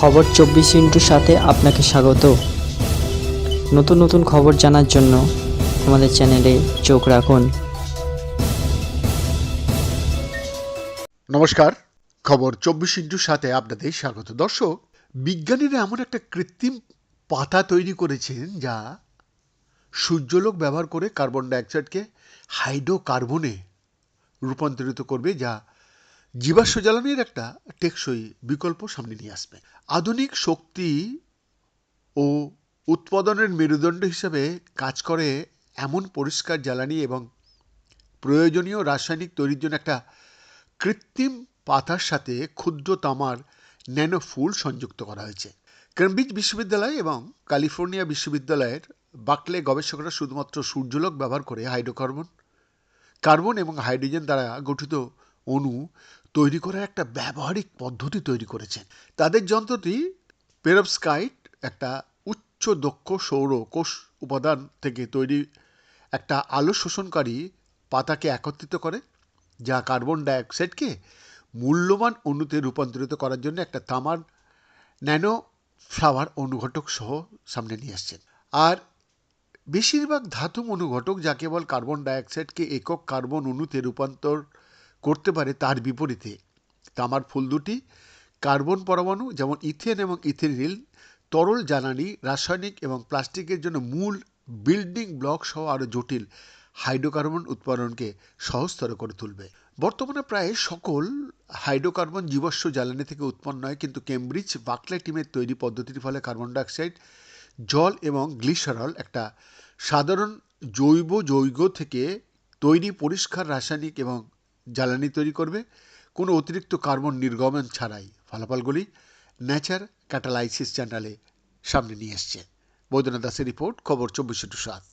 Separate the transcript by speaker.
Speaker 1: খবর চব্বিশ ইন্টুর সাথে আপনাকে স্বাগত। নতুন নতুন খবর জানার জন্য আমাদের চ্যানেলে চোখ রাখুন।
Speaker 2: নমস্কার, খবর চব্বিশ ইন্টুর সাথে আপনাদের স্বাগত। দর্শক, বিজ্ঞানীরা এমন একটা কৃত্রিম পাতা তৈরি করেছেন যা সূর্যলোক ব্যবহার করে কার্বন ডাইঅক্সাইডকে হাইড্রোকার্বনে রূপান্তরিত করবে, যা জীবাশ্ম জ্বালানির একটা টেকসই বিকল্প সামনে নিয়ে আসবে। আধুনিক শক্তি ও উৎপাদনের মেরুদণ্ড হিসেবে কাজ করে এমন পরিষ্কার জ্বালানি এবং প্রয়োজনীয় রাসায়নিক তৈরির জন্য একটা কৃত্রিম পাতার সাথে ক্ষুদ্র তামার ন্যানো ফুল সংযুক্ত করা হয়েছে। কেমব্রিজ বিশ্ববিদ্যালয় এবং ক্যালিফোর্নিয়া বিশ্ববিদ্যালয়ের বাকলে গবেষকরা শুধুমাত্র সূর্যলোক ব্যবহার করে হাইড্রোকার্বন, কার্বন এবং হাইড্রোজেন দ্বারা গঠিত অণু তৈরি করার একটা ব্যবহারিক পদ্ধতি তৈরি করেছেন। তাদের যন্ত্রটি পেরোপস্কাইট একটা উচ্চ দক্ষ সৌর কোষ উপাদান থেকে তৈরি একটা আলো শোষণকারী পাতাকে একত্রিত করে, যা কার্বন ডাইঅক্সাইডকে মূল্যবান অণুতে রূপান্তরিত করার জন্য একটা তামার ন্যানো ফ্লাওয়ার অনুঘটক সহ সামনে নিয়ে আসছেন। আর বেশিরভাগ ধাতু অনুঘটক, যা কেবল কার্বন ডাইঅক্সাইডকে একক কার্বন অণুতে রূপান্তর করতে পারে তার বিপরীতে। তামার ফুল দুটি, কার্বন পরমাণু যেমন ইথেন এবং ইথেনিল তরল জ্বালানি, রাসায়নিক এবং প্লাস্টিকের জন্য মূল বিল্ডিং ব্লক সহ আরও জটিল হাইড্রোকার্বন উৎপাদনকে সহজতর করে তুলবে। বর্তমানে প্রায় সকল হাইড্রোকার্বন জীবাশ্ম জ্বালানি থেকে উৎপন্ন হয়, কিন্তু কেমব্রিজ বাকলে টিমের তৈরি পদ্ধতির ফলে কার্বন ডাইঅক্সাইড, জল এবং গ্লিসারল একটা সাধারণ জৈব যৌগ থেকে তৈরি পরিষ্কার রাসায়নিক এবং জ্বালানি তৈরি করবে, কোনো অতিরিক্ত কার্বন নির্গমন ছাড়াই ফলাফলগুলি ন্যাচার ক্যাটালাইসিস চ্যানেলে সামনে নিয়ে এসছে। বৈদ্যনাথ দাসের রিপোর্ট, খবর চব্বিশে টু সাত।